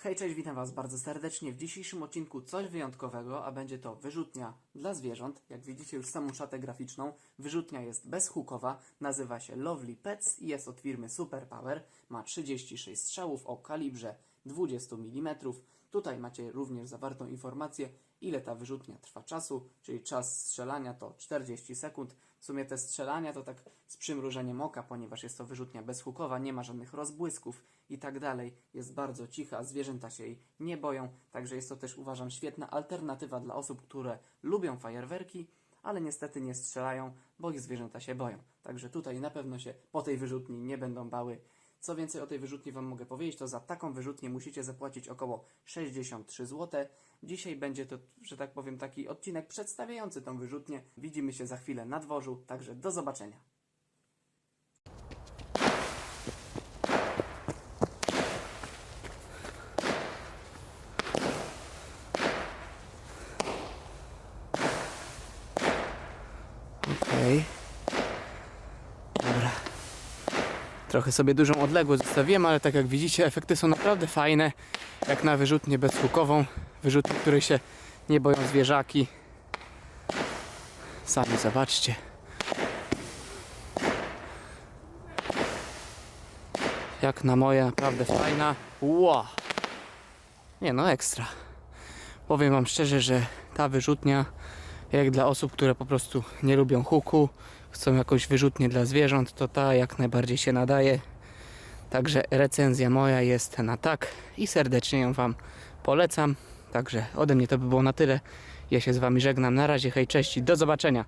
Hej, cześć, witam Was bardzo serdecznie. W dzisiejszym odcinku coś wyjątkowego, a będzie to wyrzutnia dla zwierząt. Jak widzicie już samą szatę graficzną, wyrzutnia jest bezhukowa, nazywa się Lovely Pets i jest od firmy Superpower. Ma 36 strzałów o kalibrze 20 mm. Tutaj macie również zawartą informację, ile ta wyrzutnia trwa czasu, czyli czas strzelania to 40 sekund. W sumie te strzelania to tak z przymrużeniem oka, ponieważ jest to wyrzutnia bezhukowa, nie ma żadnych rozbłysków i tak dalej. Jest bardzo cicha, zwierzęta się jej nie boją, także jest to też uważam świetna alternatywa dla osób, które lubią fajerwerki, ale niestety nie strzelają, bo ich zwierzęta się boją. Także tutaj na pewno się po tej wyrzutni nie będą bały. Co więcej o tej wyrzutni Wam mogę powiedzieć, to za taką wyrzutnię musicie zapłacić około 63 zł. Dzisiaj będzie to, że tak powiem, taki odcinek przedstawiający tą wyrzutnię. Widzimy się za chwilę na dworzu, także do zobaczenia. Dobra. Trochę sobie dużą odległość zostawiłem, ale tak jak widzicie, efekty są naprawdę fajne. Jak na wyrzutnię bezhukową. Wyrzutnię, której się nie boją zwierzaki. Sami zobaczcie. Jak na moje, naprawdę fajna. Ła! Nie no, ekstra. Powiem Wam szczerze, że ta wyrzutnia, jak dla osób, które po prostu nie lubią huku, chcą jakąś wyrzutnię dla zwierząt, to ta jak najbardziej się nadaje. Także recenzja moja jest na tak i serdecznie ją Wam polecam. Także ode mnie to by było na tyle. Ja się z Wami żegnam. Na razie, hej, cześć i do zobaczenia.